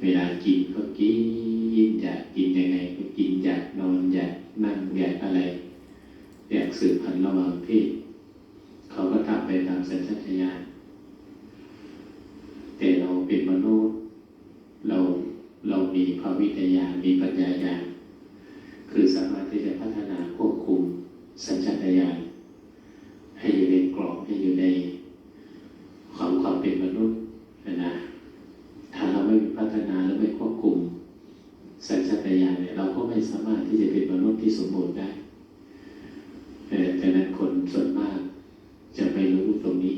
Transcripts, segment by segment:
เวลากินก็กินอยากกินยังไงก็กินอยากนอนอยากนั่งอยากอะไร อยากสืบพันธุ์ระหว่างเพศเขาก็ทำไปตามสัญชาตญาณแต่เราเป็นมนุษย์เราเรามีภาวิทยามีปัญญาญาคือสามารถที่จะพัฒนาควบคุมสัญชาตญาณให้อยู่ในกรอบให้อยู่ในความความเป็นมนุษย์นะนะถ้าเราไม่พัฒนาและไม่ควบคุม สัญชาตญาณเนี่ยเราก็ไม่สามารถที่จะเป็นมนุษย์ ที่สมบูรณ์ได้แต่นั้นคนส่วนมากจะไม่รู้ตรงนี้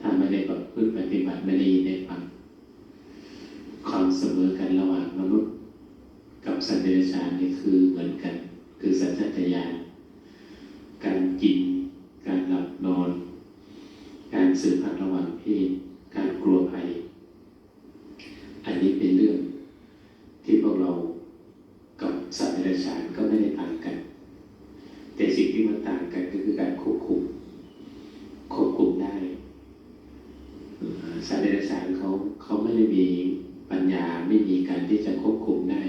ถ้าไม่ได้แบบพึ่งปฏิบัติไม่ได้ยินได้ฟังความเสมอกันระหว่างมนุษย์ กับสัตว์เดรัจฉานนี่คือเหมือนกัน คือสัญชาตญาณการกิน การหลับนอน การสืบพันระหว่างเพศการกลัวภัย อันนี้เป็นเรื่อง ที่พวกเรากับสัตว์เดรัจฉานก็ไม่ได้ต่างกัน แต่สิ่งที่มันต่างกันก็คือการควบคุม ควบคุมได้เอ่อสัตว์เดรัจฉานเขาเขา ไม่มีปัญญาไม่มีการที่จะควบคุมได้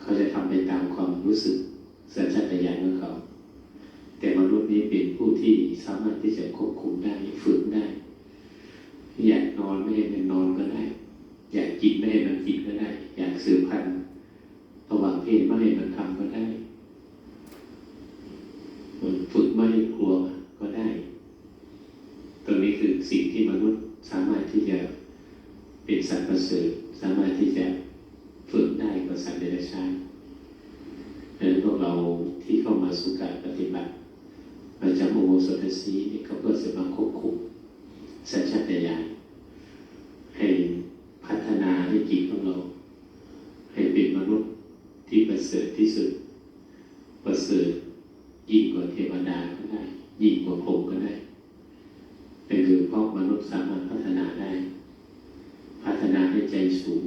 เขาจะทำไปตามความรู้สึกสัญชาตญาณของเขา แต่มนุษย์นี้เป็นผู้ที่สามารถที่จะควบคุมได้ฝึกได้ อยากนอนไม่ให้มันนอนก็ได้ อยากกินไม่ให้มันกินก็ได้ อยากสืบพันธุ์ระหว่างเพศไม่ให้มันทำก็ได้ฝึกไม่ให้กลัวก็ได้ตรงนี้คือสิ่งที่มนุษย์สามารถที่จะ เป็นสัตว์ประเสริฐสามารถที่จะฝึกได้กว่าสัตว์เดรัจฉานดังนั้นพวกเราที่เข้ามาสู่การปฏิบัติมาจากโมโหสถสีนี่ก็เพื่อจะมาควบคุมสัญชาตญาณให้พัฒนาให้จิตของเรา ให้เป็นมนุษย์ที่ประเสริฐที่สุด ประเสริฐยิ่งกว่าเทวดาก็ได้ ยิ่งกว่าพรหมก็ได้เป็นคือเพราะมนุษย์สามารถพัฒนาได้ พัฒ นาให้ใจสูง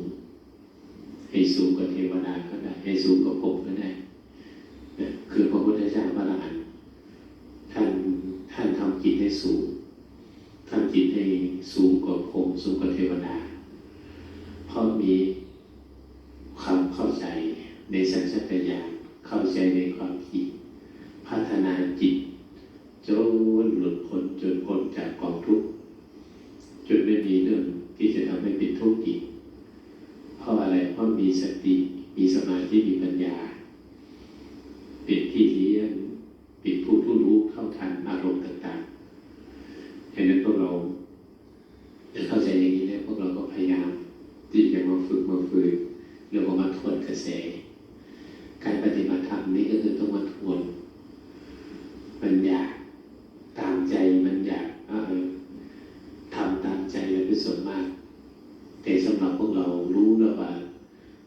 ให้สูงกว่าเทวดาก็ได้ ให้สูงกว่าพรหมก็ได้คือพระพุทธเจ้าพระอรหันต์ท่านท่านทำจิตให้สูงทำจิตให้สูงกว่าพรหมสูงกว่าเทวดาเพราะมีความเข้าใจในสัญชาตญาณเข้าใจในความคิดพัฒนาจิต จนหลุดพ้นจนพ้นจากกองทุกข์จนไม่มีเรื่องที่จะทำให้เป็นทุกข์อีกเพราะอะไรเพราะมีสติมีสมาธิมีปัญญา เป็นที่เลี้ยงเป็นผู้ผู้ รู้เท่าทันอารมณ์ต่างๆฉะนั้นพวกเราจะเข้าใจอย่างนี้แล้วพวกเราก็พยายามที่จะมาฝึกมาฝึกเรียกว่ามาทวนกระแส การปฏิบัติธรรมนี่ก็คือต้องมาทวน มันอยากตามใจมันอยากเออทำตามใจเราเป็นส่วนมาก แต่สำหรับพวกเรารู้แล้วว่า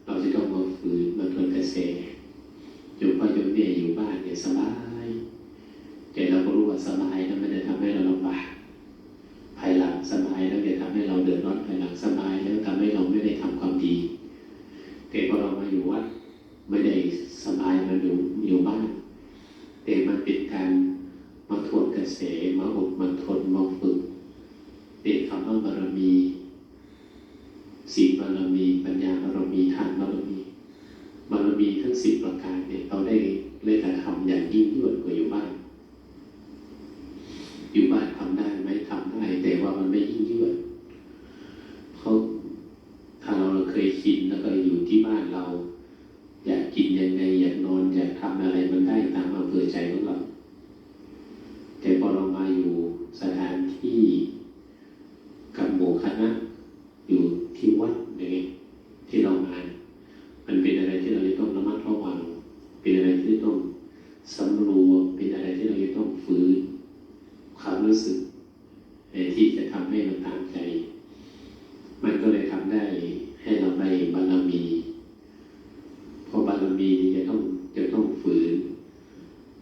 เราจะต้องมาฝืนมาทวนกระแสอยู่พ่อโยมเนี่ยอยู่บ้านเนี่ยสบายแต่เราก็รู้ว่าสบายแล้วมันจะทำให้เราลำบากภายหลังสบายแล้วจะทำให้เราเดือดร้อนภายหลังสบายแล้วทำให้เราไม่ได้ทำความดี แต่พอเรามาอยู่วัดไม่ได้สบายมาอยู่อยู่บ้าน แต่มันเป็นการมาทวนกระแสมาอบมาทนมาฝึกเป็นคำว่าบารมีสีบารมี ปัญญาบารมีทานบารมีบารมีทั้งสิบประการเนี่ยเราได้เล่ทำอย่างยิ่งยวดกว่าอยู่บ้าน อยู่บ้านทำได้ไหมทำได้ แต่ว่ามันไม่ยิ่งยวดเพราะถ้าเราเคยชินแล้วก็อยู่ที่บ้านเรา อยากกินยังไงอยากนอนอยากทำอะไรมันได้ตามอำเภอใจของเราแต่พอเรามาอยู่สถานที่กับหมู่คณะอยู่ที่วัดอย่างเงี้ยที่เรามา มันเป็นอะไรที่เราจะต้องระมัดระวัง เป็นอะไรที่ต้องสำรวมเป็นอะไรที่เราจะต้องฝืนความรู้สึกเอ่ที่จะทำให้มันตามใจ มันก็เลยทำได้ให้เราได้บารมีเพราะบารมีนี่จะต้องจะต้องฝืน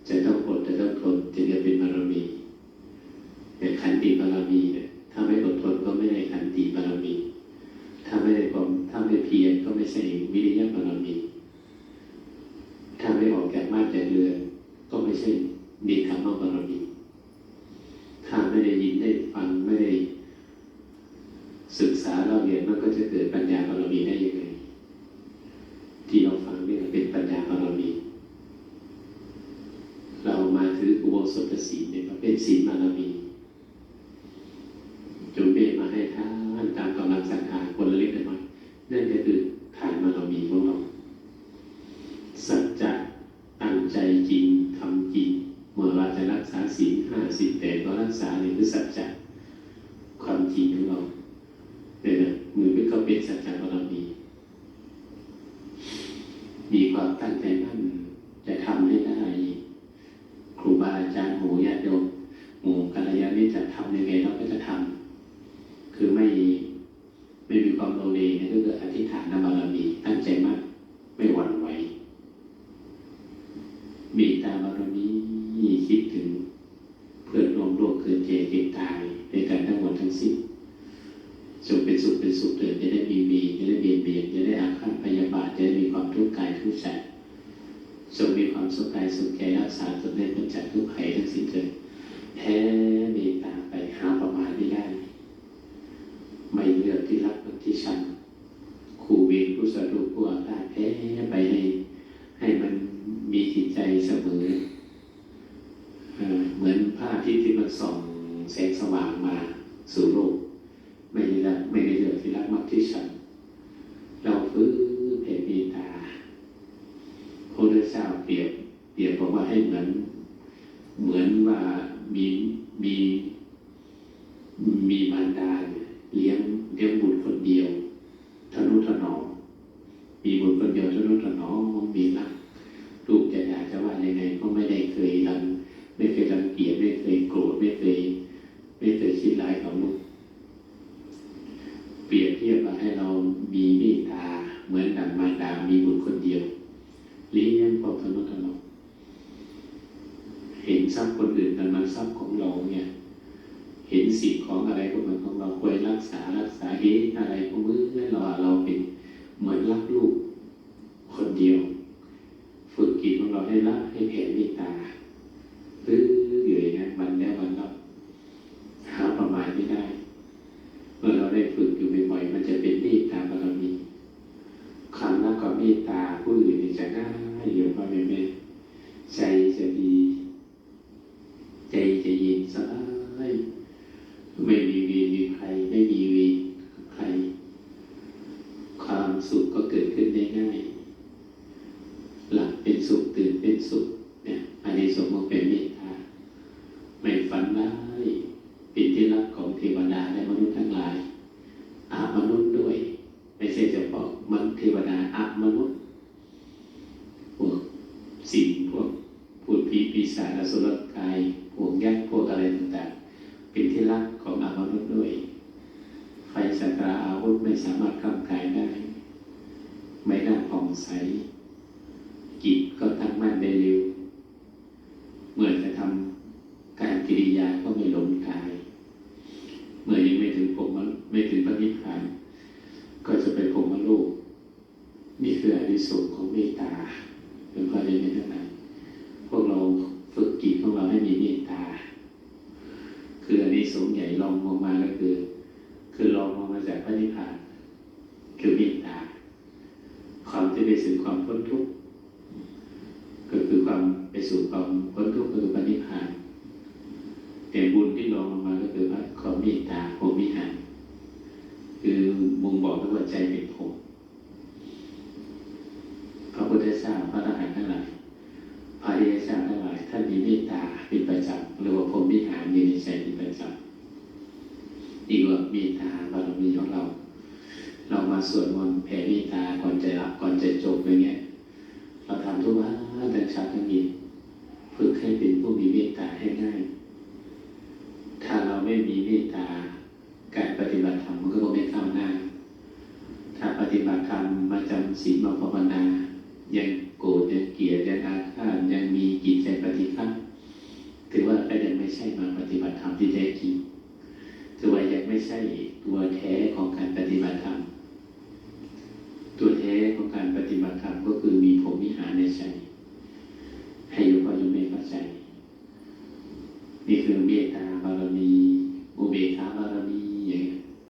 จะต้องอดจะต้องทนจึงจะเป็นบารมีแต่ขันติบารมีเนี่ยถ้าไม่อดทนก็ไม่ได้ขันติบารมี ถ้าไม่ได้ความถ้าไม่เพียรก็ไม่ใช่วิริยะบารมี ถ้าไม่ออกจากบ้านจเรือน ก็ไม่ใช่มีธรรมบารมีถ้าไม่ได้ยินได้ฟังไม่ได้ศึกษาเราเรียนมันก็จะเกิดปัญญาบารมีได้ยังไงที่เราฟังนี่เป็นปัญญาบารมีเรามาถืออุโบสถศีลในประเป็นศีลบารมี ษาเนี่ยคือสัจจะความจริงของเราเนี่ยนะมือเป็นก็เป็นสัจจะบารมีมีความตั้งใจมั่นจะทำให้ได้ ครูบาอาจารย์หมู่ญาติโยมหมู่กัลยาณมิตรจะทำยังไงเราก็จะทำคือไม่ไม่มีความโลเลนะก็คืออธิษฐานบารมีตั้งใจมั่นไม่หวั่นไหว มีตาบารมีคิดถึง เพื่อนร่วมโลกเกิดเจ็บเจ็บตายด้วยกันทั้งหมดทั้งสิ้นจ งเป็นสุขเกิดจะได้มีมีจะได้เบียดเบียนจะได้อาฆาตพยาบาทจะได้มีความทุกข์กายทุกข์ใจจงมีความสุขกายสุขใจรักษาตนได้พ้นจากทุกข์ภัยทั้งสิ้นเถิดแพ้เมตตาไปหาประมาณไม่ได้ ไม่เลือกที่รักที่ชังครูเวรผู้สรุปผู้อาฆาตแพ้ไปให้ให้มันมีจิตใจเสมอเอ่อเหมือนพระอาทิตย์ที่มันส่องแสงสว่างมาสู่โลก ไม่ได้รักไม่ได้เลือก ที่รักมักที่ชังเราฟื้นแผ่เมตตาพระพุทธเจ้าเปรียบเปรียบบอกว่าให้เหมือน เหมือนว่ามีมีมีมารดาเลี้ยงเลี้ยงบุตรคนเดียวทนุถนอมมีบุตรคนเดียวทนุถนอมมีรักลูกจะอยากจะว่ายังไงก็ไม่ได้เคยรังไม่เคยรังเกียจไม่เคยโกรธไม่เคย ไม่เคยคิดร้ายกับลูก เปรียบเทียบว่าให้เรามีเมตตาเหมือนดังมารดา มีบุตรคนเดียวเลี้ยงความทนุถนอมเห็นทรัพย์คนอื่นแต่มันทรัพย์ของเราเนี่ย เห็นสิ่งของอะไรก็เหมือนของเราควรรักษารักษาเห็นอะไรก็มือเราเราเป็นเหมือนรักลูกคนเดียว ฝึกกินของเราให้รักให้แผ่เมตตาตื้ออยู่อย่างนั้นวันแล้ววันเล่าหาประมาณไม่ได้ เมื่อเราได้ฝึกอยู่บ่อยๆมันจะเป็นเมตตาบารมีความรักกับเมตตาผู้อื่นนี่จะง่ายอยู่พ่อแม่แม่ใจจะดี ใจจะเย็นสบายไม่มีเวีมีใคร ไม่มีเวีกับใคร ความสุขก็เกิดขึ้นได้ง่าย หลับ เป็นสุขตื่นเป็นสุขเนี่ยอันนี้สมมติเป็นเมตตาไม่ฝันร้ายเป็นที่รักของเทวดาและมนุษย์ทั้งหลายอามนุษย์ด้วย ไม่ใช่เฉพาะมันเทวดาอามนุษย์พวกสิ่งพวกพูดผีปีศาจอสุรกายพวกยักษ์พวกอะไรต่างๆ เป็นที่รักของอมนุษย์ด้วยไฟสัตราอาวุธไม่สามารถข้ามกายได้ ไม่น่าผ่องใส จิตก็ตั้งมั่นได้เร็วเมื่อจะทำการกิริยาก็ไม่หลงกาย เมื่อยังไม่ถึงผมไม่ถึงพระนิพพาน ก็จะไปผมโลกนี่คืออนิสงส์ของเมตตาเป็นข้อเรียนในทั้งนั้นพวกเราฝึกจิตของเราให้มีเมตตา คืออันนี้สงส์ใหญ่ลองลงมาก็คือ คือลองลงมาจากพระนิพพาน คือเมตตา ความที่ไปสู่ความพ้นทุกข์ ก็คือความไปสู่ความพ้นทุกข์คือพระนิพพานแต่บุญที่ลองลงมาก็คือว่าความเมตตาโพมิหารคือมุงบอกว่าใจเป็นผมพระพุทธเจ้าพระอรหันต์ทั้งหลายพระอริยเจ้าทั้งหลายท่านมีเมตตาเป็นประจำหรือว่าพรหมวิหารอยู่ในใจเป็นประจำอีกว่าเมตตาบารมีของเรา เรามาสวดมนต์แผ่เมตตาก่อนจะหลับก่อนจะจบอย่างเงี้ยเราทำทุกวัน ทั้งเช้าทั้งเย็นฝึกให้เป็นผู้มีเมตตาให้ง่ายถ้าเราไม่มีเมตตา การปฏิบัติธรรมมันก็ไม่ก้าหน้า ถ้าปฏิบัติธรรมมาจำศีลมาภาวนา ยังโกรธยังเกลียดยังอาฆาตยังมีจิตใจปฏิฆาถือว่าก็ยังไม่ใช่มาปฏิบัติธรรมที่แท้จริงถือว่ายังไม่ใช่ตัวแท้ของการปฏิบัติธรรม ตัวแท้ของการปฏิบัติธรรมก็คือมีผมวิหารในใจ ใจ นี่คือเมตตาบาร